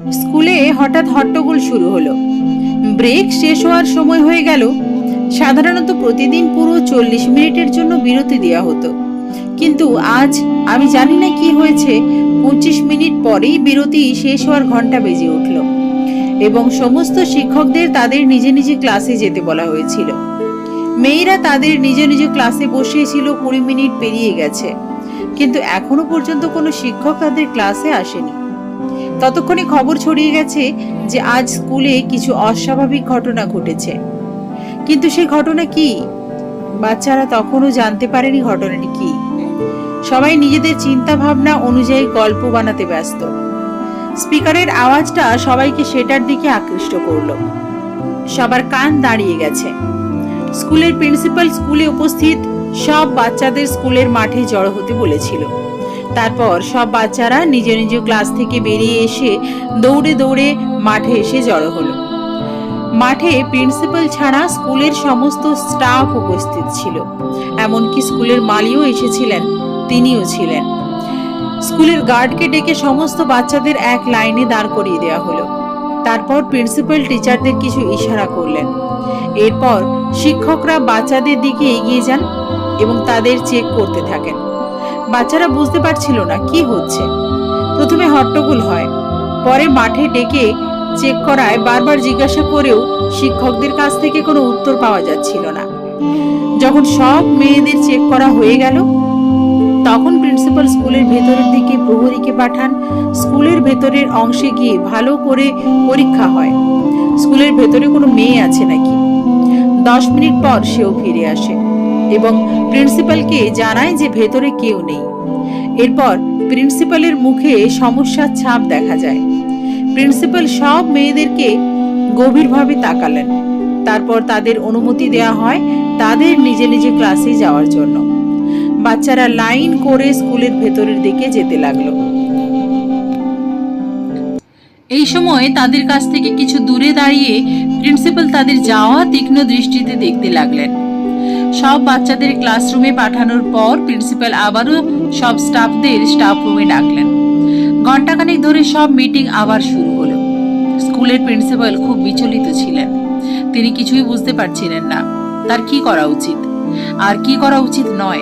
স্কুলে হঠাৎ হট্টগোল শুরু হলো। ব্রেক শেষ হওয়ার সময় হয়ে গেল। সাধারণত প্রতিদিন পুরো চল্লিশ মিনিটের জন্য বিরতি দেওয়া হতো। কিন্তু আজ আমি জানি না কি হয়েছে, পঁচিশ মিনিট পরেই বিরতি শেষ হওয়ার ঘণ্টা বেজে উঠল। এবং সমস্ত শিক্ষকদের তাদের নিজে নিজে ক্লাসে যেতে বলা হয়েছিল। মেয়েরা তাদের নিজ নিজ ক্লাসে বসিয়েছিল, কুড়ি মিনিট পেরিয়ে গেছে। কিন্তু এখনও পর্যন্ত কোনো শিক্ষক তাদের ক্লাসে আসেনি। ততক্ষণে খবর ছড়িয়ে গেছে যে আজ স্কুলে কিছু অস্বাভাবিক ঘটনা ঘটেছে। কিন্তু সেই ঘটনা কি? বাচ্চারা তখনও জানতে পারেনি ঘটনাটি কি। সবাই নিজেদের চিন্তা ভাবনা অনুযায়ী গল্প বানাতে ব্যস্ত। স্পিকারের আওয়াজটা সবাইকে সেটার দিকে আকৃষ্ট করল। সবার কান দাঁড়িয়ে গেছে। স্কুলের প্রিন্সিপাল স্কুলে উপস্থিত সব বাচ্চাদের স্কুলের মাঠে জড়ো হতে বলেছিল। তারপর সব বাচ্চারা নিজ নিজ ক্লাস থেকে বেরিয়ে এসে দৌড়ে দৌড়ে মাঠে এসে জড়ো হলো। মাঠে প্রিন্সিপাল ছাড়া স্কুলের সমস্ত স্টাফ উপস্থিত ছিল। এমনকি স্কুলের মালিও এসেছিলেন, তিনিও ছিলেন। স্কুলের গার্ডকে ডেকে সমস্ত বাচ্চাদের এক লাইনে দাঁড় করিয়ে দেওয়া হলো। তারপর প্রিন্সিপাল টিচারদের কিছু ইশারা করলেন। এরপর শিক্ষকরা বাচ্চাদের দিকে এগিয়ে যান এবং তাদের চেক করতে থাকেন। বাচ্চারা বুঝতে পারছিল না কি হচ্ছে। প্রথমে হট্টগোল হয়, পরে মাঠে ডেকে চেক করায় বারবার জিজ্ঞাসা করেও শিক্ষকদের কাছ থেকে কোনো উত্তর পাওয়া যাচ্ছিল না। যখন সব মেয়েদের চেক করা হয়ে গেল, তখন প্রিন্সিপাল স্কুলের ভেতরের দিকে প্রহরীকে পাঠান। স্কুলের ভেতরের অংশে গিয়ে ভালো করে পরীক্ষা হয়। স্কুলের ভেতরে কোনো মেয়ে আছে নাকি? দশ মিনিট পর সেও ফিরে আসে। এবং প্রিন্সিপালকে জানায় যে ভেতরে কেউ নেই। এরপর প্রিন্সিপালের মুখে সমস্যার ছাপ দেখা যায়। প্রিন্সিপাল সব মেয়েদেরকে গভীরভাবে তাকালেন। তারপর তাদের অনুমতি দেয়া হয় তাদের নিজে নিজে ক্লাসে যাওয়ার জন্য। বাচ্চারা লাইন করে স্কুলের ভেতরের দিকে যেতে লাগল। এই সময় তাদের কাছ থেকে কিছু দূরে দাঁড়িয়ে প্রিন্সিপাল তাদের যাওয়া তীক্ষ্ণ দৃষ্টিতে দেখতে লাগলেন। সব বাচ্চাদের ক্লাসরুমে পাঠানোর পর প্রিন্সিপাল আবারও সব স্টাফদের স্টাফ রুমে ডাকলেন। ঘন্টাখানেক ধরে সব মিটিং আবার শুরু হলো। স্কুলের প্রিন্সিপাল খুব বিচলিত ছিলেন। তিনি কিছুই বুঝতে পারছিলেন না, তার কি করা উচিত? আর কি করা উচিত নয়।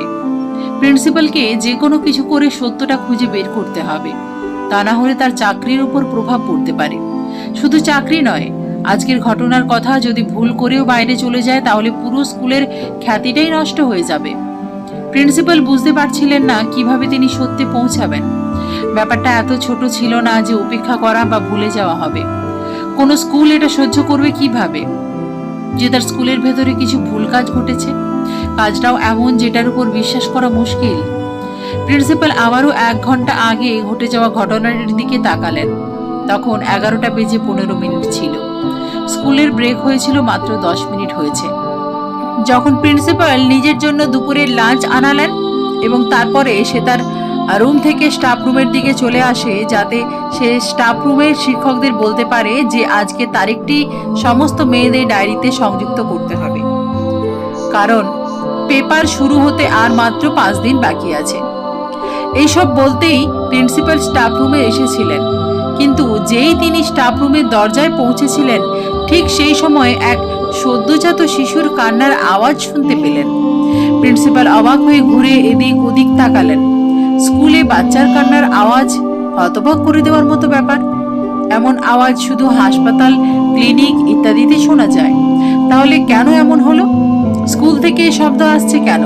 প্রিন্সিপালকে যে কোনো কিছু করে সত্যটা খুঁজে বের করতে হবে। তা না হলে তার চাকরির উপর প্রভাব পড়তে পারে। শুধু চাকরি নয় আজকের ঘটনার কথা যদি ভুল করেও বাইরে চলে যায়, তাহলে পুরো স্কুলের খ্যাতিটাই নষ্ট হয়ে যাবে। প্রিন্সিপাল বুঝতে পারছিলেন না কীভাবে তিনি সত্যে পৌঁছাবেন। ব্যাপারটা এত ছোট ছিল না যে উপেক্ষা করা বা ভুলে যাওয়া হবে। কোনো স্কুল এটা সহ্য করবে কীভাবে? যে তার স্কুলের ভেতরে কিছু ভুল কাজ ঘটেছে? কাজটাও এমন যেটার উপর বিশ্বাস করা মুশকিল। প্রিন্সিপাল আবারও এক ঘণ্টা আগে ঘটে যাওয়া ঘটনাটির দিকে তাকালেন। তখন এগারোটা বেজে পনেরো মিনিট ছিল। স্কুলের ব্রেক হয়েছিল মাত্র দশ মিনিট হয়েছে। যখন প্রিন্সিপাল নিজের জন্য দুপুরের লাঞ্চ আনালেন এবং তারপরে সে তার রুম থেকে স্টাফ রুমের দিকে চলে আসে, যাতে সে স্টাফ রুমের শিক্ষকদের বলতে পারে যে আজকে তারিখটি সমস্ত মেয়েদের ডায়েরিতে সংযুক্ত করতে হবে। কারণ পেপার শুরু হতে আর মাত্র পাঁচ দিন বাকি আছে। এইসব বলতেই প্রিন্সিপাল স্টাফ রুমে এসেছিলেন। কিন্তু যেই তিনি স্টাফ রুমের দরজায় পৌঁছেছিলেন, ঠিক সেই সময় এক সদ্যজাত শিশুর কান্নার আওয়াজ শুনতে পেলেন। প্রিন্সিপাল অবাক হয়ে ঘুরে এদিক ওদিক তাকালেন। স্কুলে বাচ্চার কান্নার আওয়াজ হতবাক করে দেওয়ার মতো ব্যাপার। এমন আওয়াজ শুধু হাসপাতাল, ক্লিনিক ইত্যাদিতে শোনা যায়। তাহলে কেন এমন হলো? স্কুল থেকে শব্দ আসছে কেন?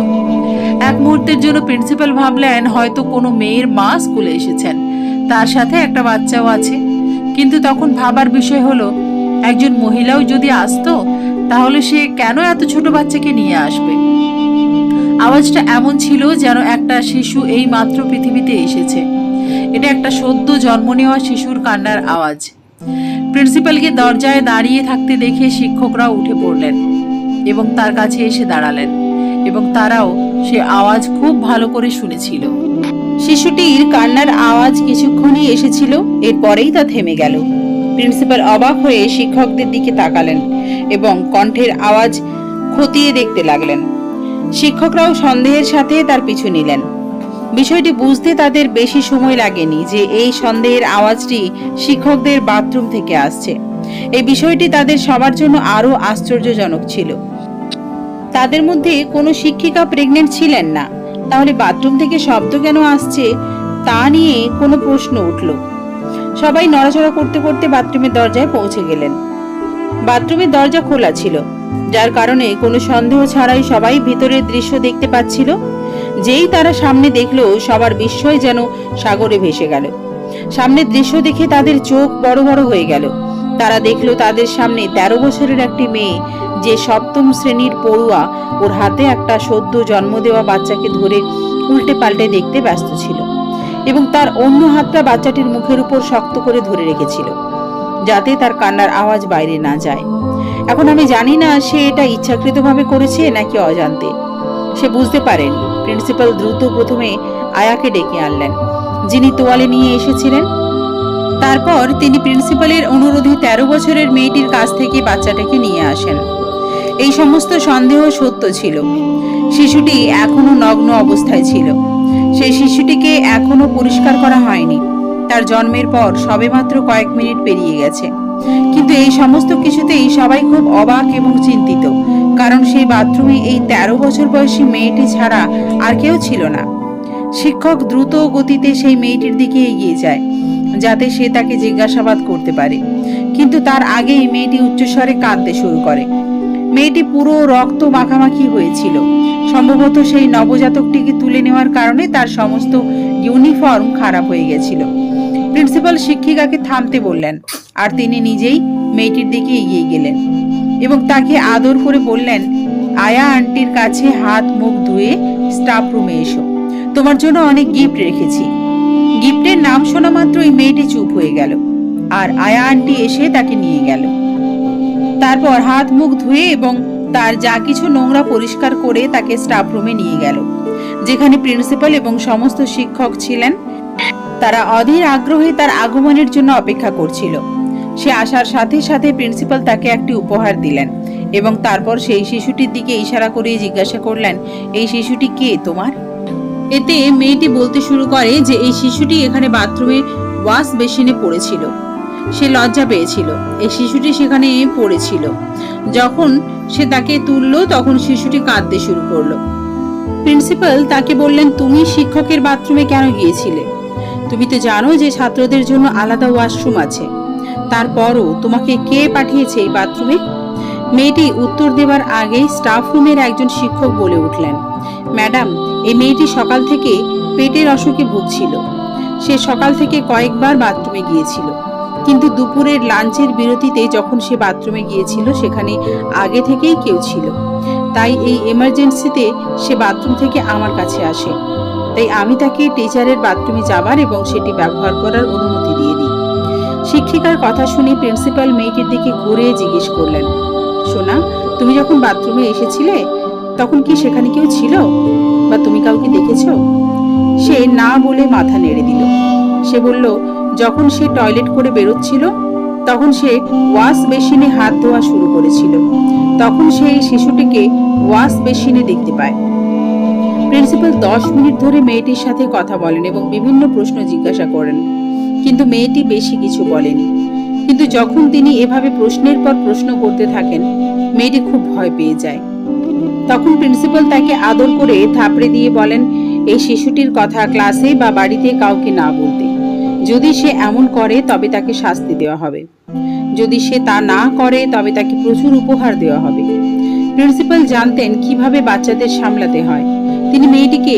এক মুহূর্তের জন্য প্রিন্সিপাল ভাবলেন, হয়তো কোনো মেয়ের মা স্কুলে এসেছেন। তার সাথে একটা বাচ্চাও আছে। কিন্তু তখন ভাবার বিষয় হলো, একজন মহিলাও যদি আসতো, তাহলে সে কেন এত ছোট বাচ্চাকে নিয়ে আসবে? আওয়াজটা এমন ছিল যেন একটা শিশু এই মাত্র পৃথিবীতে এসেছে। এটা একটা সদ্য জন্ম নেওয়া শিশুর কান্নার আওয়াজ। প্রিন্সিপালকে দরজায় দাঁড়িয়ে থাকতে দেখে শিক্ষকরা উঠে পড়লেন এবং তার কাছে এসে দাঁড়ালেন এবং তারাও সে আওয়াজ খুব ভালো করে শুনেছিল। শিশুটির কান্নার আওয়াজ কিছুক্ষণই এসেছিল, এরপরেই তা থেমে গেল। প্রিন্সিপাল অবাক হয়ে শিক্ষকদের দিকে তাকালেন এবং কণ্ঠের আওয়াজ খতিয়ে দেখতে লাগলেন। শিক্ষকরাও সন্দেহের সাথে তার পিছু নিলেন। বিষয়টি বুঝতে তাদের বেশি সময় লাগেনি যে এই সন্দেহের আওয়াজটি শিক্ষকদের বাথরুম থেকে আসছে। এই বিষয়টি তাদের সবার জন্য আরও আশ্চর্যজনক ছিল। তাদের মধ্যে কোনো শিক্ষিকা প্রেগনেন্ট ছিলেন না। তাহলে বাথরুম থেকে শব্দ কেন আসছে তা নিয়ে কোনো প্রশ্ন উঠল। সবাই নড়াচড়া করতে করতে বাথরুমের দরজায় পৌঁছে গেলেন। বাথরুমের দরজা খোলা ছিল, যার কারণে কোনো সন্দেহ ছাড়াই সবাই ভিতরের দৃশ্য দেখতে পাচ্ছিল, যেই তারা সামনে দেখল সবার বিস্ময় যেন সাগরে ভেসে গেল। সামনের দৃশ্য দেখে তাদের চোখ বড় বড় হয়ে গেল। তারা দেখল তাদের সামনে তেরো বছরের একটি মেয়ে যে সপ্তম শ্রেণির পড়ুয়া ওর হাতে একটা সদ্য জন্ম দেওয়া বাচ্চাকে ধরে উল্টে পাল্টে দেখতে ব্যস্ত ছিল এবং তার অন্য হাতটা বাচ্চাটির মুখের উপর শক্ত করে ধরে রেখেছিল যাতে তার কান্নার আওয়াজ বাইরে না যায়। এখন আমি জানি না সে এটা ইচ্ছাকৃতভাবে করেছে নাকি অজান্তে। সে বুঝতে পারেন। প্রিন্সিপাল দ্রুত প্রথমে আয়াকে ডেকে আনলেন। যিনি তোয়ালে নিয়ে এসেছিলেন। তারপর তিনি প্রিন্সিপালের অনুরোধে তেরো বছরের মেয়েটির কাছ থেকে বাচ্চাটাকে নিয়ে আসেন। এই সমস্ত সন্দেহ সত্য ছিল। শিশুটি এখনও নগ্ন অবস্থায় ছিল। সেই শিশুটিকে এখনও পরিষ্কার করা হয়নি। তার জন্মের পর সবেমাত্র কয়েক মিনিট পেরিয়ে গেছে। কিন্তু এই সমস্ত কিছুতেই সবাই খুব অবাক এবং চিন্তিত, কারণ সেই বাথরুমে এই তেরো বছর বয়সী মেয়েটি ছাড়া আর কেউ ছিল না। শিক্ষক দ্রুত গতিতে সেই মেয়েটির দিকে এগিয়ে যায়, যাতে সে তাকে জিজ্ঞাসাবাদ করতে পারে। কিন্তু তার আগেই মেয়েটি উচ্চস্বরে কাঁদতে শুরু করে। মেয়েটি পুরো রক্ত মাখামাখি হয়েছিল। সম্ভবত সেই নবজাতকটিকে তুলে নেওয়ার কারণে তার সমস্ত ইউনিফর্ম খারাপ হয়ে গেছিল। প্রিন্সিপাল শিক্ষিকাকে থামতে বললেন, আর তিনি নিজেই মেয়েটির দিকে এগিয়ে গেলেন এবং তাকে আদর করে বললেন, আয়া আন্টির কাছে হাত মুখ ধুয়ে স্টাফ রুমে এসো। তোমার জন্য অনেক গিফট রেখেছি। গিফটের নাম শোনা মাত্রই মেয়েটি চুপ হয়ে গেল। আর আয়া আন্টি এসে তাকে নিয়ে গেল। তারপর হাত মুখ ধুয়ে এবং তার যা কিছু নোংরা পরিষ্কার করে তাকে স্টাফ রুমে নিয়ে গেল। যেখানে প্রিন্সিপাল এবং সমস্ত শিক্ষক ছিলেন। তারা অধীর আগ্রহে তার আগমনের জন্য অপেক্ষা করছিল। সে আসার সাথে সাথে প্রিন্সিপাল তাকে একটি উপহার দিলেন এবং তারপর সেই শিশুটির দিকে ইশারা করে জিজ্ঞাসা করলেন, এই শিশুটি কে তোমার? এতে মেয়েটি বলতে শুরু করে যে, এই শিশুটি এখানে বাথরুমে ওয়াশ বেসিনে পড়েছিল। সে লজ্জা পেয়েছিল। এই শিশুটি সেখানে পড়েছিল। যখন সে তাকে তুললো, তখন শিশুটি কাঁদতে শুরু করল। প্রিন্সিপাল তাকে বললেন, তুমি শিক্ষকের বাথরুমে কেন গিয়েছিলে? তুমি তো জানো যে ছাত্রদের জন্য আলাদা ওয়াশরুম আছে। তারপরও তোমাকে কে পাঠিয়েছে এই বাথরুমে? মেয়েটি উত্তর দেবার আগেই স্টাফ রুমের একজন শিক্ষক বলে উঠলেন, ম্যাডাম, এই মেয়েটি সকাল থেকে পেটের অসুখে ভুগছিল। সে সকাল থেকে কয়েকবার বাথরুমে গিয়েছিল। কিন্তু দুপুরের লাঞ্চের বিরতিতে যখন সে বাথরুমে গিয়েছিল, সেখানে আগে থেকেই কেউ ছিল। তাই এই এমার্জেন্সিতে সে বাথরুম থেকে আমার কাছে আসে। তাই আমি তাকে টিচারের বাথরুমে যাবার এবং সেটি ব্যবহার করার অনুমতি দিয়ে দিই। শিক্ষিকার কথা শুনে প্রিন্সিপাল মেয়েটির দিকে ঘুরে জিজ্ঞেস করলেন, সোনা, তুমি যখন বাথরুমে এসেছিলে, তখন কি সেখানে কেউ ছিল? বা তুমি কাউকে দেখেছ? সে না বলে মাথা নেড়ে দিল। সে বলল যখন সে টয়লেট করে বেরোচ্ছিল, তখন সে ওয়াশ বেসিনে হাত ধোয়া শুরু করেছিল। তখন সে শিশুটিকে ওয়াশ বেসিনে দেখতে পায়। প্রিন্সিপাল দশ মিনিট ধরে মেয়েটির সাথে কথা বলেন এবং বিভিন্ন প্রশ্ন জিজ্ঞাসা করেন। কিন্তু মেয়েটি বেশি কিছু বলেনি। কিন্তু যখন তিনি এভাবে প্রশ্নের পর প্রশ্ন করতে থাকেন, মেয়েটি খুব ভয় পেয়ে যায়। তখন প্রিন্সিপাল তাকে আদর করে থাপড়ে দিয়ে বলেন, এই শিশুটির কথা ক্লাসে বা বাড়িতে কাউকে না বলতে। যদি সে এমন করে, তবে তাকে শাস্তি দেওয়া হবে। যদি সে তা না করে, তবে তাকে প্রচুর উপহার দেওয়া হবে। প্রিন্সিপাল জানতেন কীভাবে বাচ্চাদের সামলাতে হয়। তিনি মেয়েটিকে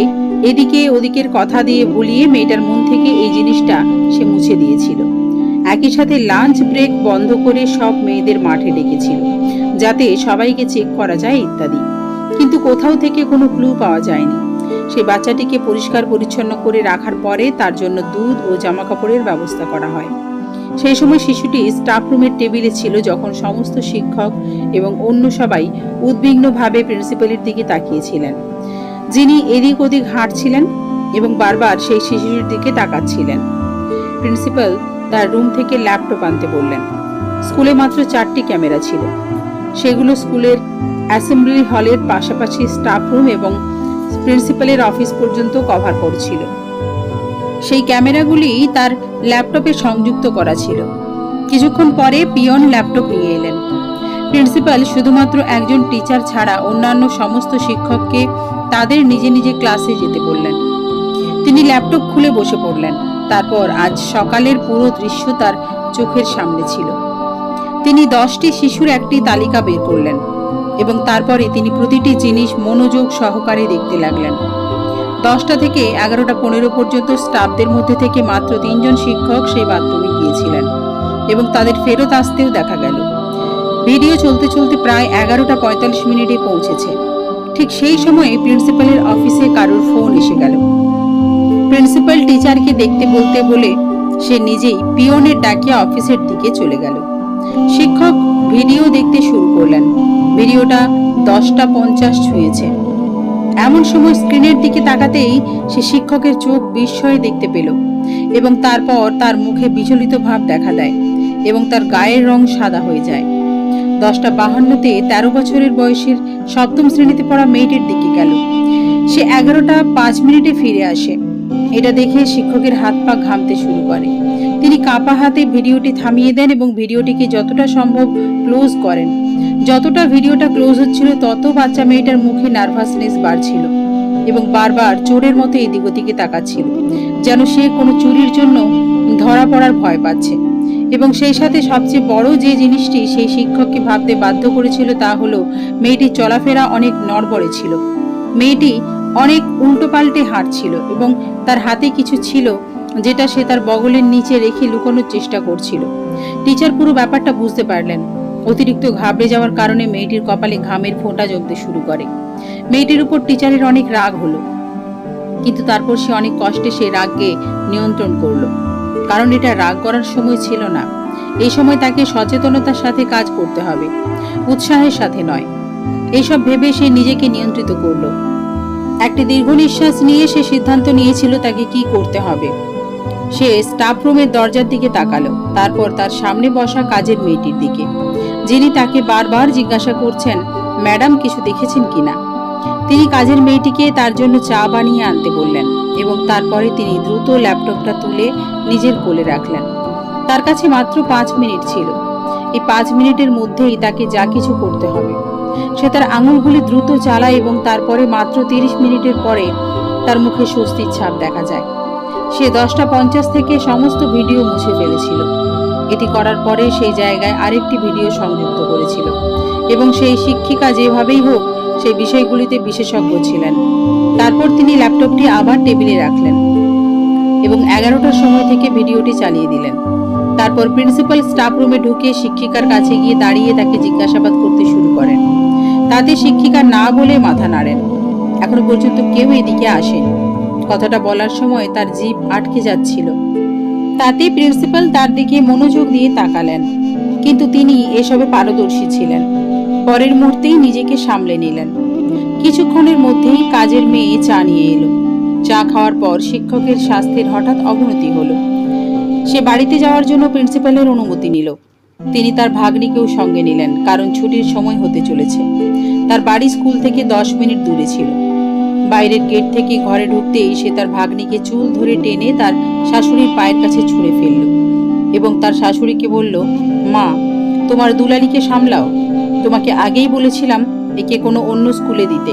এদিকে ওদিকের কথা দিয়ে ভুলিয়ে মেয়েটার মন থেকে এই জিনিসটা সে মুছে দিয়েছিল। একই সাথে লাঞ্চ ব্রেক বন্ধ করে সব মেয়েদের মাঠে ডেকেছিল, যাতে সবাইকে চেক করা যায় ইত্যাদি। কিন্তু কোথাও থেকে কোনো ক্লু পাওয়া যায়নি। সেই বাচ্চাটিকে পরিষ্কার পরিচ্ছন্ন করে রাখার পরে তার জন্য দুধ ও জামা কাপড়ের ব্যবস্থা করা হয়। সেই সময় শিশুটি স্টাফ রুমের টেবিলে ছিল যখন সমস্ত শিক্ষক এবং অন্য সবাই উদ্বিগ্নভাবে প্রিন্সিপালের দিকে তাকিয়েছিলেন। যিনি এদিক ওদিক হাঁটছিলেন এবং বারবার সেই শিশুটির দিকে তাকাচ্ছিলেন। প্রিন্সিপাল তার রুম থেকে ল্যাপটপ আনতে বললেন, স্কুলে মাত্র চারটি ক্যামেরা ছিল। সেগুলো স্কুলের অ্যাসেম্বলি হলের পাশাপাশি স্টাফ রুম এবং প্রিন্সিপালের অফিস পর্যন্ত কভার করছিল। সেই ক্যামেরাগুলি তার ল্যাপটপে সংযুক্ত করা ছিল। কিছুক্ষণ পরে পিয়ন ল্যাপটপ নিয়ে এলেন। প্রিন্সিপাল শুধুমাত্র একজন টিচার ছাড়া অন্যান্য সমস্ত শিক্ষককে তাদের নিজে নিজে ক্লাসে যেতে বললেন। তিনি ল্যাপটপ খুলে বসে পড়লেন। তারপর আজ সকালের পুরো দৃশ্য তার চোখের সামনে ছিল। তিনি দশটি শিশুর একটি তালিকা বের করলেন। এবং তারপরে তিনি প্রতিটি জিনিস মনোযোগ সহকারে দেখতে লাগলেন। দশটা থেকে এগারোটা পনেরো পর্যন্ত স্টাফদের মধ্যে থেকে মাত্র তিনজন শিক্ষক সেই বাথরুমে গিয়েছিলেন এবং তাদের ফেরত আসতেও দেখা গেল। ভিডিও চলতে চলতে প্রায় এগারোটা পঁয়তাল্লিশ মিনিটে পৌঁছেছে। ঠিক সেই সময়ে প্রিন্সিপালের অফিসে কারোর ফোন এসে গেল। প্রিন্সিপাল টিচারকে দেখতে বলতে বলে সে নিজেই পিয়নের ডাকিয়া অফিসের দিকে চলে গেল। শিক্ষক ভিডিও দেখতে শুরু করলেন। ভিডিওটা দশটা পঞ্চাশ ছুঁয়েছে। এমন সময় স্ক্রিনের দিকে তাকাতেই সে শিক্ষকের চোখ বিস্ময়ে দেখতে পেল এবং তারপর তার মুখে বিচলিত ভাব দেখা দেয় এবং তার গায়ের রং সাদা হয়ে যায়। দশটা বাহান্নতে তেরো বছরের বয়সের সপ্তম শ্রেণীতে পড়া মেয়েটির দিকে গেল। সে এগারোটা পাঁচ মিনিটে ফিরে আসে। এটা দেখে শিক্ষকের হাত পা ঘামতে শুরু করে। তিনি কাপা হাতে ভিডিওটি থামিয়ে দেন এবং ভিডিওটিকে যতটা সম্ভব ক্লোজ করেন। যতটা ভিডিওটা ক্লোজ হচ্ছিল, তত বাচ্চা মেয়েটার মুখে নার্ভাসনেস বাড়ছিল এবং বারবার চোরের মতো এদিক ওদিকে তাকাচ্ছিল, যেন সে কোনো চুরির জন্য ধরা পড়ার ভয় পাচ্ছে। এবং সেই সাথে সবচেয়ে বড় যে জিনিসটি সেই শিক্ষককে ভাবতে বাধ্য করেছিল তা হলো মেয়েটির চলাফেরা অনেক নড়বড়ে ছিল। মেয়েটি অনেক উল্টো পাল্টে হাঁটছিল এবং তার হাতে কিছু ছিল যেটা সে তার বগলের নিচে রেখে লুকানোর চেষ্টা করছিল। টিচার পুরো ব্যাপারটা বুঝতে পারলেন। অতিরিক্ত ঘাবড়ে যাওয়ার কারণে মেয়েটির কপালে ঘামের ফোঁটা জমতে শুরু করে। মেয়েটির উপর টিচারের অনেক রাগ হলো। কিন্তু তারপর সে অনেক কষ্টে সেই রাগকে নিয়ন্ত্রণ করল। কারণ এটা রাগ করার সময় ছিল না। এই সময় তাকে সচেতনতার সাথে কাজ করতে হবে। উৎসাহের সাথে নয়। এইসব ভেবে সে নিজেকে নিয়ন্ত্রিত করল। একটি দীর্ঘ নিঃশ্বাস নিয়ে সে সিদ্ধান্ত নিয়েছিল তাকে কি করতে হবে। সে স্টাফ রুমের দরজার দিকে তাকালো, তারপর তার সামনে বসা কাজের মেয়েটির দিকে। যিনি তাকে বারবার জিজ্ঞাসা করছেন, ম্যাডাম, কিছু দেখেছেন কিনা তিনি কাজের মেয়েটিকে তার জন্য চা বানিয়ে আনতে বললেন এবং তারপরে তিনি দ্রুত ল্যাপটপটা তুলে নিজের কোলে রাখলেন। তার কাছে মাত্র পাঁচ মিনিট ছিল। এই পাঁচ মিনিটের মধ্যেই তাকে যা কিছু করতে হবে। সে তার আঙুলগুলি দ্রুত চালায় এবং তারপরে মাত্র তিরিশ মিনিটের পরে তার মুখে স্বস্তির ছাপ দেখা যায়। সে দশটা পঞ্চাশ থেকে সমস্ত ভিডিও মুছে ফেলেছিল। এটি করার পরে সেই জায়গায় আরেকটি ভিডিও সংযুক্ত করেছিল। এবং সেই শিক্ষিকা যেভাবেই হোক, সেই বিষয়গুলিতে বিশেষজ্ঞ ছিলেন। তারপর তিনি ল্যাপটপটি আবার টেবিলে রাখলেন এবং এগারোটার সময় থেকে ভিডিওটি চালিয়ে দিলেন। তারপর প্রিন্সিপাল স্টাফ রুমে ঢুকে শিক্ষিকার কাছে গিয়ে দাঁড়িয়ে তাকে জিজ্ঞাসাবাদ করতে শুরু করেন। তাতে শিক্ষিকা না বলে মাথা নাড়েন। এখনও পর্যন্ত কেউ এদিকে আসেনি। কথাটা বলার সময় তার জিভ আটকে যাচ্ছিল। তাতে প্রিন্সিপাল তার দিকে মনোযোগ দিয়ে তাকালেন। কিন্তু তিনি এসবে পারদর্শী ছিলেন। পরের মুহূর্তেই নিজেকে সামলে নিলেন। কিছুক্ষণের মধ্যেই কাজের মেয়ে চা নিয়ে এলো। চা খাওয়ার পর শিক্ষকের স্বাস্থ্যের হঠাৎ অবনতি হলো। সে বাড়িতে যাওয়ার জন্য প্রিন্সিপালের অনুমতি নিল। তিনি তার ভাগ্নিকেও সঙ্গে নিলেন, কারণ ছুটির সময় হতে চলেছে। তার বাড়ি স্কুল থেকে দশ মিনিট দূরে ছিল। বাইরের গেট থেকে ঘরে ঢুকতেই সে তার ভাগ্নিকে চুল ধরে টেনে তার শাশুড়ির পায়ের কাছে ছুঁড়ে ফেলল এবং তার শাশুড়িকে বলল, মা, তোমার দুলালিকে সামলাও। তোমাকে আগেই বলেছিলাম একে কোনো অন্য স্কুলে দিতে।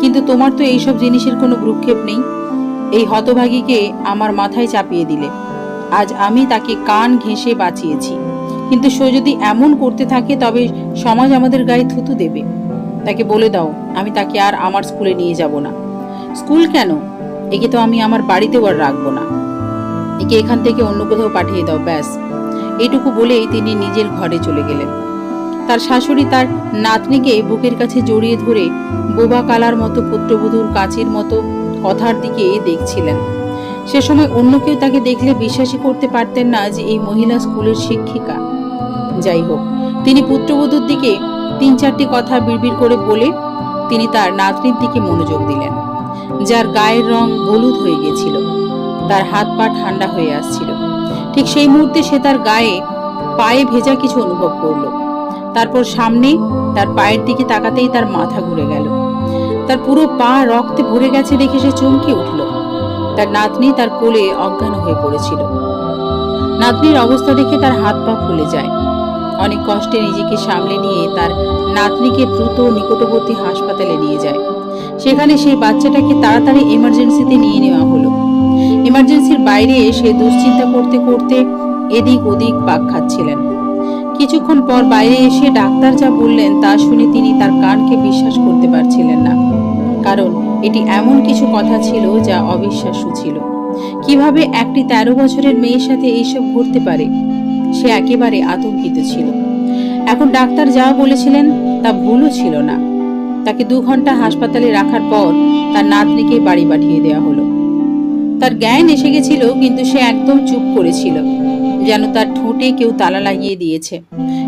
কিন্তু তোমার তো এইসব জিনিসের কোনো ভ্রুক্ষেপ নেই। এই হতভাগীকে আমার মাথায় চাপিয়ে দিলে। আজ আমি তাকে কান ঘেঁষে বাঁচিয়েছি। কিন্তু সে যদি এমন করতে থাকে, তবে সমাজ আমাদের গায়ে থুতু দেবে। তাকে বলে দাও, আমি তাকে আর আমার স্কুলে নিয়ে যাব না। স্কুল কেন? একে তো আমি আমার বাড়িতেও আর রাখব না। একে এখান থেকে অন্য কোথাও পাঠিয়ে দাও, ব্যাস। এইটুকু বলেই তিনি নিজের ঘরে চলে গেলেন। তার শাশুড়ি তার নাতনিকে বুকের কাছে জড়িয়ে ধরে বোবা কালার মতো পুত্রবধূর কাছের মতো কথার দিকে দেখছিলেন। সে সময় অন্য কেউ তাকে দেখলে বিশ্বাসই করতে পারতেন না যে এই মহিলা স্কুলের শিক্ষিকা। যাই হোক, তিনি পুত্রবধূর দিকে তিন চারটি কথা বিড়বিড় করে বলে তিনি তার নাতনির দিকে মনোযোগ দিলেন। যার গায়ের রং হলুদ হয়ে গেছিল। তার হাত পা ঠান্ডা হয়ে আসছিল। ঠিক সেই মুহূর্তে সে তার গায়ে পায়ে ভেজা কিছু অনুভব করল। তারপর সামনে তার পায়ের দিকে তাকাতেই তার মাথা ঘুরে গেল। তার পুরো পা রক্তে ভরে গেছে দেখে সে চমকে উঠল। তার নাতনি তার কোলে অজ্ঞান হয়ে পড়েছিল। নাতনির অবস্থা দেখে তার হাত পা ফুলে যায়। অনেক কষ্টে নিজেকে সামলে নিয়ে তার নাতনিকে দ্রুত নিকটবর্তী হাসপাতালে নিয়ে যায়। সেখানে সেই বাচ্চাটাকে তাড়াতাড়ি এমার্জেন্সিতে নিয়ে নেওয়া হলো। এমার্জেন্সির বাইরে এসে দুশ্চিন্তা করতে করতে এদিক ওদিক পাক খাচ্ছিলেন। কিছুক্ষণ পর বাইরে এসে ডাক্তার যা বললেন তা শুনে তিনি তার কানকে বিশ্বাস করতে পারছিলেন না। কারণ এটি এমন কিছু কথা ছিল যা অবিশ্বাস্য ছিল। কীভাবে একটি তেরো বছরের মেয়ের সাথে এইসব ঘটতে পারে? সে একেবারে আতঙ্কিত ছিল। এখন ডাক্তার যা বলেছিলেন তা ভুলও ছিল না। তাকে দু ঘণ্টা হাসপাতালে রাখার পর তার নাতনিকে বাড়ি পাঠিয়ে দেওয়া হলো। তার জ্ঞান এসে গেছিল, কিন্তু সে একদম চুপ করেছিল, যেন তার ঠোঁটে কেউ তালা লাগিয়ে দিয়েছে।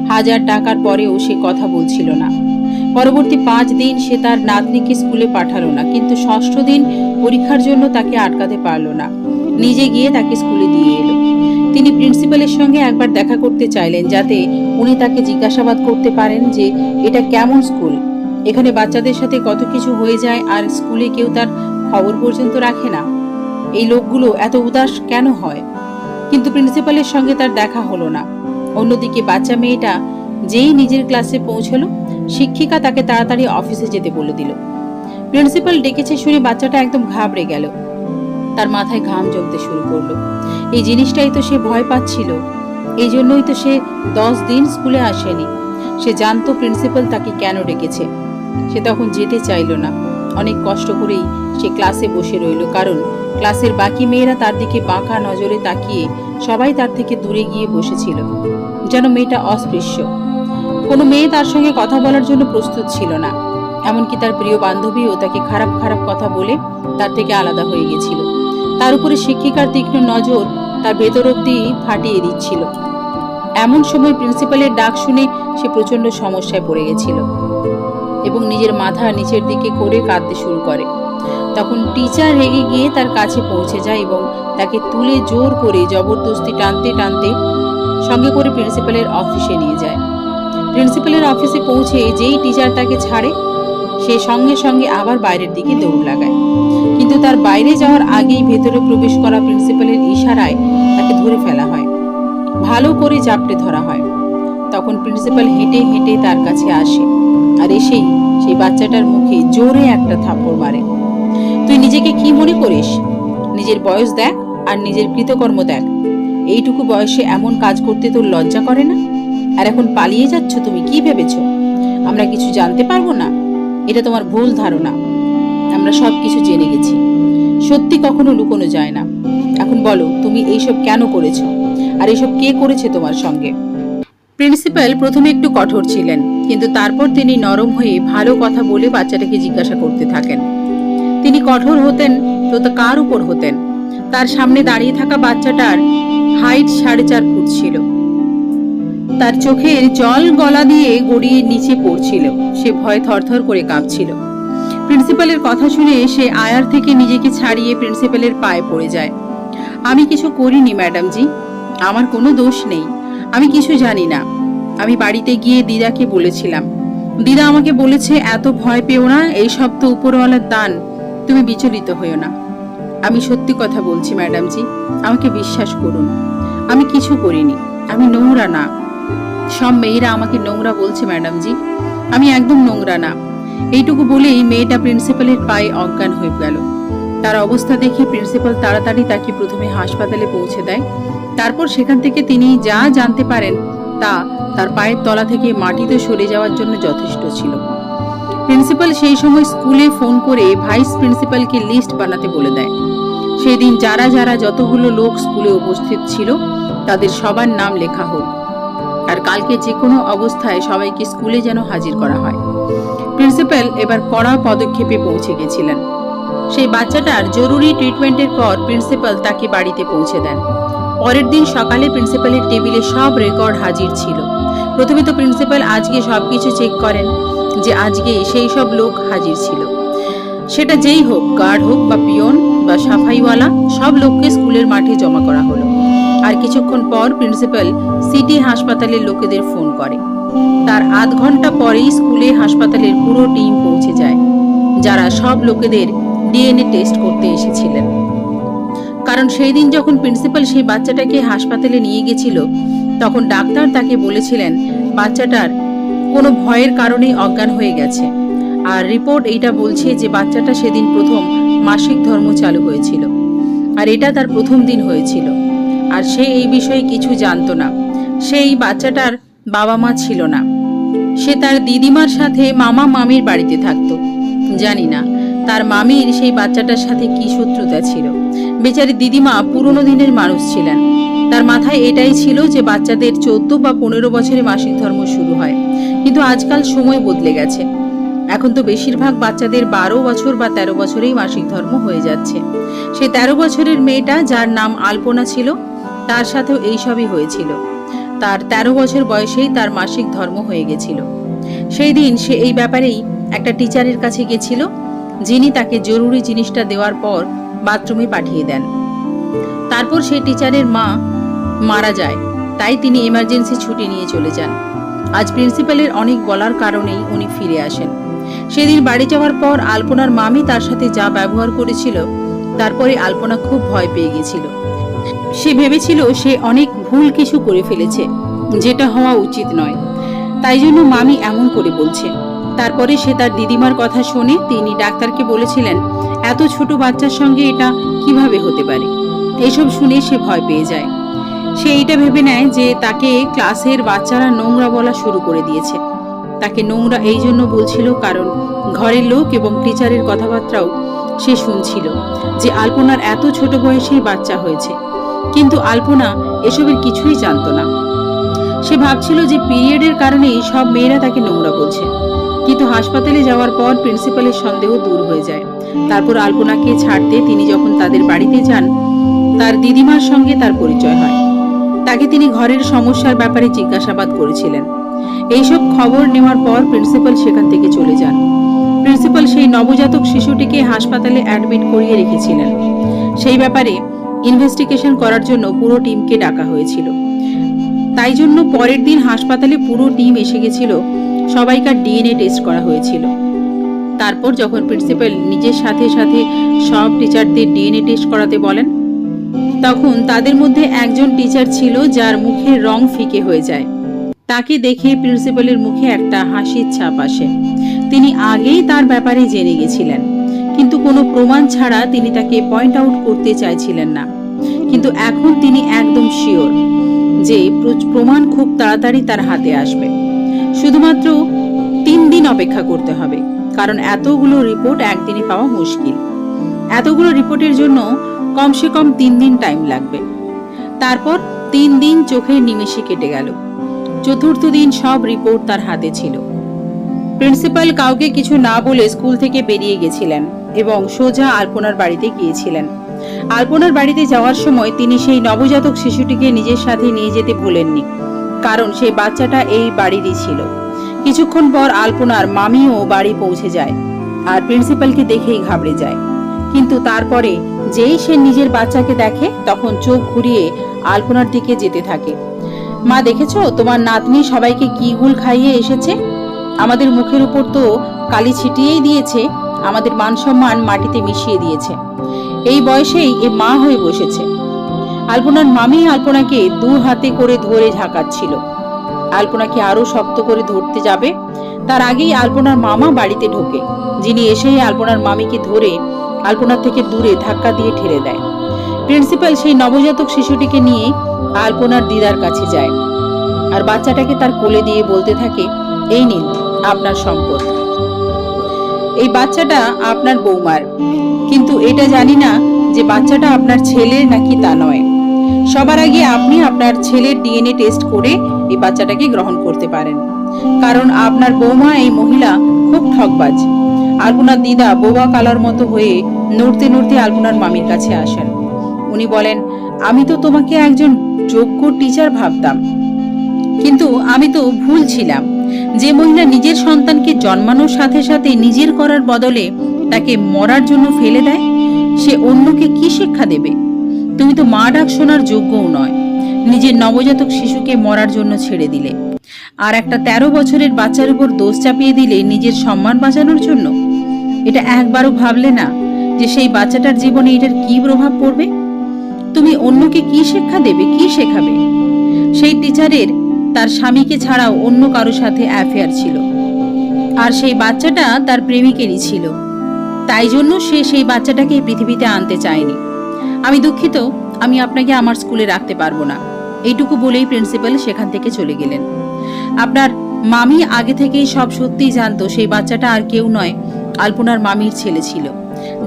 হাজার টাকার পরেও সে কথা বলছিল না। পরবর্তী পাঁচ দিন সে তার নাতনিকে স্কুলে পাঠালো না, কিন্তু ষষ্ঠ দিন পরীক্ষার জন্য তাকে আটকাতে পারল না। নিজে গিয়ে তাকে স্কুলে দিয়ে এলো। তিনি প্রিন্সিপালের সঙ্গে একবার দেখা করতে চাইলেন, যাতে উনি তাকে জিজ্ঞাসাবাদ করতে পারেন যে, এটা কেমন স্কুল? এখানে বাচ্চাদের সাথে কত কিছু হয়ে যায় আর স্কুলে কেউ তার খবর পর্যন্ত রাখে না। এই লোকগুলো এত উদাস কেন হয়? কিন্তু প্রিন্সিপালের সঙ্গে তার দেখা হলো না। অন্যদিকে বাচ্চা মেয়েটা যেই নিজের ক্লাসে পৌঁছলো, শিক্ষিকা তাকে তাড়াতাড়ি অফিসে যেতে বলে দিল। প্রিন্সিপাল ডেকেছে শুনে বাচ্চাটা একদম ঘাবড়ে গেল। তার মাথায় ঘাম জমতে শুরু করল। এই জিনিসটাই তো সে ভয় পাচ্ছিল। এই জন্যই তো সে দশ দিন স্কুলে আসেনি। সে জানতো প্রিন্সিপাল তাকে কেন ডেকেছে। সে তখন যেতে চাইলো না। অনেক কষ্ট করেই সে ক্লাসে বসে রইল, কারণ ক্লাসের বাকি মেয়েরা তার দিকে বাঁকা নজরে তাকিয়ে সবাই তার থেকে দূরে গিয়ে বসেছিল, যেন মেয়েটা অস্পৃশ্য। কোনো মেয়ে তার সঙ্গে কথা বলার জন্য প্রস্তুত ছিল না, এমনকি তার প্রিয় বান্ধবীও তাকে খারাপ খারাপ কথা বলে তার থেকে আলাদা হয়ে গেছিল। তার উপরে শিক্ষিকার তীক্ষ্ণ নজর তার ভেতর অব্দি ফাটিয়ে দিচ্ছিল। এমন সময় প্রিন্সিপালের ডাক শুনে সে প্রচণ্ড সমস্যায় পড়ে গেছিল। এবং নিজের মাথা নিচের দিকে করে কাঁদতে শুরু করে। তখন টিচার রেগে গিয়ে তার কাছে পৌঁছে যায় এবং তাকে তুলে জোর করে জবরদস্তি টানতে টানতে সঙ্গে করে প্রিন্সিপালের অফিসে নিয়ে যায়। প্রিন্সিপালের অফিসে পৌঁছে যেই টিচার তাকে ছাড়ে, সে সঙ্গে সঙ্গে আবার বাইরের দিকে দৌড় লাগায়। কিন্তু তার বাইরে যাওয়ার আগেই ভেতরে প্রবেশ করা প্রিন্সিপালের ইশারায় তাকে ধরে ফেলা হয়। ভালো করে জাপটে ধরা হয়। তখন প্রিন্সিপাল হেঁটে হেঁটে তার কাছে আসে। আর এসেই সেই বাচ্চাটার মুখে জোরে একটা থাপ্পড় মারে। তুই নিজেকে কি মনে করিস? নিজের বয়স দেখ আর নিজের কৃতকর্ম দেখ। এইটুকু বয়সে এমন কাজ করতে তোর লজ্জা করে না? আর এখন পালিয়ে যাচ্ছ তুমি, কি ভেবেছ? আমরা কিছু জানতে পারব না? এটা তোমার ভুল ধারণা। আমরা সব কিছু জেনে গেছি। সত্যি কখনো লুকোনো যায় না। এখন বলো, তুমি এইসব কেন করেছ? আর এইসব কে করেছে তোমার সঙ্গে? প্রিন্সিপাল প্রথমে একটু কঠোর ছিলেন, কিন্তু তারপর তিনি নরম হয়ে ভালো কথা বলে বাচ্চাটাকে জিজ্ঞাসা করতে থাকেন। তিনি কঠোর হতেন, তো তা কার উপর হতেন? তার সামনে দাঁড়িয়ে থাকা বাচ্চাটার হাইট সাড়ে চার ফুট ছিল। তার চোখের জল গলা দিয়ে গড়িয়ে নিচে পড়ছিল। সে ভয়ে থরথর করে কাঁপছিল। প্রিন্সিপালের কথা শুনে সে আয়ার থেকে নিজেকে ছাড়িয়ে প্রিন্সিপালের পায়ে পড়ে যায়। আমি কিছু করিনি ম্যাডাম জি আমার কোনো দোষ নেই। আমি কিছু জানি না। আমি বাড়িতে গিয়ে দিদাকে বলেছিলাম। দিদা আমাকে বলেছে, এত ভয় পেও না, এই সব তো উপরওয়ালার দান। তুমি বিচলিত হইও না। আমি সত্যি কথা বলছি ম্যাডাম জি আমাকে বিশ্বাস করুন। আমি কিছু করিনি, আমি নোংরা না। সব মেয়েরা আমাকে নোংরা বলছে ম্যাডাম জি আমি একদম নোংরা না। এইটুকু বলেই মেয়েটা প্রিন্সিপালের পায়ে অজ্ঞান হয়ে গেল। তার অবস্থা দেখে প্রিন্সিপাল তাড়াতাড়ি তাকে প্রথমে হাসপাতালে পৌঁছে দেয়। তারপর সেখান থেকে তিনি যা জানতে পারেন তা তার পায়ের তলা থেকে মাটিতে সরে যাওয়ার জন্য যথেষ্ট ছিল। প্রিন্সিপাল সেই সময় স্কুলে ফোন করে ভাইস প্রিন্সিপালকে লিস্ট বানাতে বলে দেয়। সেদিন যারা যারা যতগুলো লোক স্কুলে উপস্থিত ছিল, তাদের সবার নাম লেখা হোক আর কালকে যে কোনো অবস্থায় সবাইকে স্কুলে যেন হাজির করা হয়। প্রিন্সিপাল এবার কড়া পদক্ষেপে পৌঁছে গেছিলেন। সেই বাচ্চাটার জরুরি ট্রিটমেন্টের পর প্রিন্সিপাল তাকে বাড়িতে পৌঁছে দেন। পরের দিন সকালে প্রিন্সিপালের টেবিলে সব রেকর্ড হাজির ছিল। প্রথমে তো প্রিন্সিপাল আজকে সবকিছু চেক করেন যে আজকে সেই সব লোক হাজির ছিল। সেটা যেই হোক, গার্ড হোক বা পিয়ন বা সাফাইওয়ালা, সব লোককে স্কুলের মাঠে জমা করা হলো। আর কিছুক্ষণ পর প্রিন্সিপাল সিটি হাসপাতালের লোকেদের ফোন করে। তার আধ ঘণ্টা পরেই স্কুলে হাসপাতালের পুরো টিম পৌঁছে যায়, যারা সব লোকেদের ডিএনএ টেস্ট করতে এসেছিলেন। কারণ সেই দিন যখন প্রিন্সিপাল সেই বাচ্চাটাকে হাসপাতালে নিয়ে গেছিল, তখন ডাক্তার তাকে বলেছিলেন, বাচ্চাটার কোনো ভয়ের কারণেই অজ্ঞান হয়ে গেছে। আর রিপোর্ট এইটা বলছে যে বাচ্চাটা সেদিন প্রথম মাসিক ধর্ম চালু হয়েছিল, আর এটা তার প্রথম দিন হয়েছিল। আর সে এই বিষয়ে কিছু জানতো না। সেই বাচ্চাটার বাবা মা ছিল না। সে তার দিদিমার সাথে মামা মামির বাড়িতে থাকতো। জানি না, তার মামির সেই বাচ্চাটার সাথে কি শত্রুতা ছিল। বেচারি দিদিমা পুরনো দিনের মানুষ ছিলেন। তার মাথায় এটাই ছিল যে বাচ্চাদের চোদ্দ বা পনেরো বছরে মাসিক ধর্ম শুরু হয়। কিন্তু আজকাল সময় বদলে গেছে। এখন তো বেশিরভাগ বাচ্চাদের বারো বছর বা তেরো বছরেই মাসিক ধর্ম হয়ে যাচ্ছে। সেই তেরো বছরের মেয়েটা যার নাম আলপনা ছিল, তার সাথেও এইসবই হয়েছিল। তার তেরো বছর বয়সেই তার মাসিক ধর্ম হয়ে গেছিল। সেই দিন সে এই ব্যাপারেই একটা টিচারের কাছে গেছিল, যিনি তাকে জরুরি জিনিসটা দেওয়ার পর বাথরুমে পাঠিয়ে দেন। তারপর সেই টিচারের মা মারা যায়, তাই তিনি এমার্জেন্সি ছুটি নিয়ে চলে যান। আজ প্রিন্সিপালের অনেক বলার কারণেই উনি ফিরে আসেন। সেদিন বাড়ি যাওয়ার পর আলপনার মামি তার সাথে যা ব্যবহার করেছিল, তারপরে আলপনা খুব ভয় পেয়ে গেছিল। সে ভেবেছিল সে অনেক ভুল কিছু করে ফেলেছে, যেটা হওয়া উচিত নয়। তাই জন্য মামি এমন করে বলছে তারপরে সে তার দিদিমার কথা শুনে তিনি ডাক্তারকে বলেছিলেন, এত ছোট বাচ্চার সঙ্গে এটা কীভাবে হতে পারে? এসব শুনে সে ভয় পেয়ে যায়। সে এইটা ভেবে নেয় যে তাকে ক্লাসের বাচ্চারা নোংরা বলা শুরু করে দিয়েছে। তাকে নোংরা এই জন্য বলছিল কারণ ঘরের লোক এবং টিচারের কথাবার্তাও সে শুনছিল যে আলপনার এত ছোট বয়সেই বাচ্চা হয়েছে। কিন্তু আলপনা এসবের কিছুই জানতো না। সে ভাবছিল যে পিরিয়ডের কারণেই সব মেয়েরা তাকে নোংরা বলছে। কিন্তু হাসপাতালে যাওয়ার পর প্রিন্সিপালের সন্দেহ দূর হয়ে যায়। তারপর আলপনাকে ছাড়তে তিনি যখন তাদের বাড়িতে যান, তার দিদিমার সঙ্গে তার পরিচয় হয়। তাকে তিনি ঘরের সমস্যার ব্যাপারে জিজ্ঞাসাবাদ করেছিলেন। এইসব খবর নেওয়ার পর প্রিন্সিপাল সেখান থেকে চলে যান। প্রিন্সিপাল সেই নবজাতক শিশুটিকে হাসপাতালে অ্যাডমিট করিয়ে রেখেছিলেন। সেই ব্যাপারে ইনভেস্টিগেশন করার জন্য পুরো টিমকে ডাকা হয়েছিল। তাই জন্য পরের দিন হাসপাতালে পুরো টিম এসে গেছিল সবাইকার ডিএনএ টেস্ট করা হয়েছিল। তারপর যখন প্রিন্সিপাল নিজের সাথে সাথে সব টিচারদের ডিএনএ টেস্ট করাতে বলেন, তখন তাদের মধ্যে একজন টিচার ছিল যার মুখের রং ফিকে হয়ে যায়। তাকে দেখে প্রিন্সিপালের মুখে একটা হাসির ছাপ আসে। তিনি আগেই তার ব্যাপারে জেনে গেছিলেন, কিন্তু কোনো প্রমাণ ছাড়া তিনি তাকে পয়েন্ট আউট করতে চাইছিলেন না। কিন্তু এখন তিনি একদম শিওর যে প্রমাণ খুব তাড়াতাড়ি তার হাতে আসবে। শুধুমাত্র তিন দিন অপেক্ষা করতে হবে, কারণ এতগুলো রিপোর্ট একদিনে পাওয়া মুশকিল। এতগুলো রিপোর্টের জন্য কমসে কম তিন দিন টাইম লাগবে। তারপর তিন দিন চোখের নিমেষে কেটে গেল। চতুর্থ দিন সব রিপোর্ট তার হাতে ছিল। প্রিন্সিপাল কাউকে কিছু না বলে স্কুল থেকে বেরিয়ে গেছিলেন এবং সোজা আলপনার বাড়িতে গিয়েছিলেন। আলপনার বাড়িতে যাওয়ার সময় তিনি সেই নবজাতক শিশুটিকে নিজের সাথে নিয়ে যেতে ভুলেননি। কারণ সেই বাচ্চাটা এই বাড়িরই ছিল। কিছুক্ষণ পর আলপনার মামিও বাড়ি পৌঁছে যায় আর প্রিন্সিপালকে দেখেই ঘাবড়ে যায়। কিন্তু তারপরে যেই সে নিজের বাচ্চাকে দেখে, তখন চোখ ঘুরিয়ে আলপনার দিকে যেতে থাকে। মা, দেখেছ? তোমার নাতনি সবাইকে কি গুল খাইয়ে এসেছে? আমাদের মুখের উপর তো কালি ছিটিয়েই দিয়েছে, আমাদের মান সম্মান মাটিতে মিশিয়ে দিয়েছে। এই বয়সেই এ মা হয়ে বসেছে। আলপনার মামি আলপনাকে দু হাতে করে ধরে ঝাঁকাচ্ছিল। আলপনাকে আরও শক্ত করে ধরতে যাবে, তার আগেই আলপনার মামা বাড়িতে ঢোকে, যিনি এসেই আলপনার মামিকে ধরে আলপনার থেকে দূরে ধাক্কা দিয়ে ঠেলে দেয়। প্রিন্সিপাল সেই নবজাতক শিশুটিকে নিয়ে আলপনার দিদার কাছে যায়। আর বাচ্চাটাকে তার কোলে দিয়ে বলতে থাকে, এই নিন, আপনার সম্পদ। এই বাচ্চাটা আপনার বৌমার, কিন্তু এটা জানি না যে বাচ্চাটা আপনার ছেলের নাকি তা নয়। সবার আগে আপনি আপনার ছেলের ডিএনএ টেস্ট করে এই বাচ্চাটাকে গ্রহণ করতে পারেন। কারণ আপনার বৌমা এই মহিলা খুব ঠকবাজ আলপনার দিদা বোবা কালার মতো হয়ে নড়তে নড়তে আলপনার মামির কাছে আসেন। উনি বলেন, আমি তো তোমাকে একজন যোগ্য টিচার ভাবতাম। কিন্তু আমি তো ভুল ছিলাম। যে মহিলা নিজের সন্তানকে জন্মানোর সাথে সাথে নিজের করার বদলে তাকে মরার জন্য ফেলে দেয় সে অন্যকে কি শিক্ষা দেবে? তুমি তো মা ডাক শোনার যোগ্যও নয়। নিজের নবজাতক শিশুকে মরার জন্য ছেড়ে দিলে। আর একটা তেরো বছরের বাচ্চার উপর দোষ চাপিয়ে দিলে নিজের সম্মান বাঁচানোর জন্য? এটা একবারও ভাবলে না যে সেই বাচ্চাটার জীবনে এটার কি প্রভাব পড়বে? তুমি অন্যকে কি শিক্ষা দেবে, কি শেখাবে? সেই টিচারের, তার স্বামীকে ছাড়াও অন্য কারও সাথে অ্যাফেয়ার ছিল। আর সেই বাচ্চাটা তার প্রেমিকেরই ছিল। তাই জন্য সে সেই বাচ্চাটাকে এই পৃথিবীতে আনতে চায়নি। আমি দুঃখিত, আমি আপনাকে আমার স্কুলে রাখতে পারব না। এইটুকু বলেই প্রিন্সিপাল সেখান থেকে চলে গেলেন। আপনার মামি আগে থেকেই সব সত্যিই জানতো, সেই বাচ্চাটা আর কেউ নয়, আলপনার মামির ছেলে ছিল,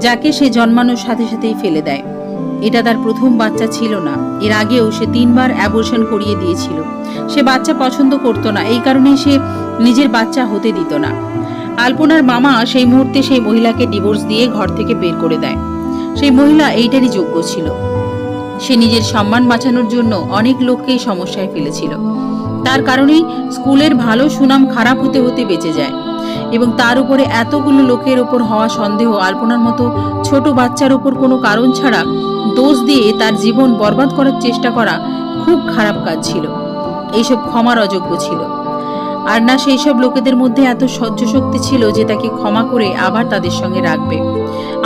যাকে সে জন্মানোর সাথে সাথেই ফেলে দেয়। এটা তার প্রথম বাচ্চা ছিল না, এর আগেও সে তিনবার অ্যাবর্শন করিয়ে দিয়েছিল। সে বাচ্চা পছন্দ করতো না, এই কারণেই সে নিজের বাচ্চা হতে দিত না। আলপনার মামা সেই মুহূর্তে সেই মহিলাকে ডিভোর্স দিয়ে ঘর থেকে বের করে দেয়। সেই মহিলা এইটারই যোগ্য ছিল। সে নিজের সম্মান বাঁচানোর জন্য অনেক লোককেই সমস্যায় ফেলেছিল। তার কারণেই স্কুলের ভালো সুনাম খারাপ হতে হতে বেঁচে যায় এবং তার উপরে এতগুলো লোকের ওপর হওয়া সন্দেহ আলপনার মতো ছোট বাচ্চার ওপর কোনো কারণ ছাড়া দোষ দিয়ে তার জীবন বরবাদ করার চেষ্টা করা খুব খারাপ কাজ ছিল। এইসব ক্ষমার অযোগ্য ছিল। আর না সেই সব লোকেদের মধ্যে এত সহ্য শক্তি ছিল যে তাকে ক্ষমা করে আবার তাদের সঙ্গে রাখবে।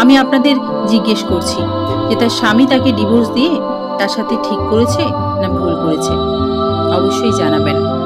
আমি আপনাদের জিজ্ঞেস করছি, যে তার স্বামী তাকে ডিভোর্স দিয়ে তার সাথে ঠিক করেছে না ভুল করেছে? অবশ্যই জানাবেন।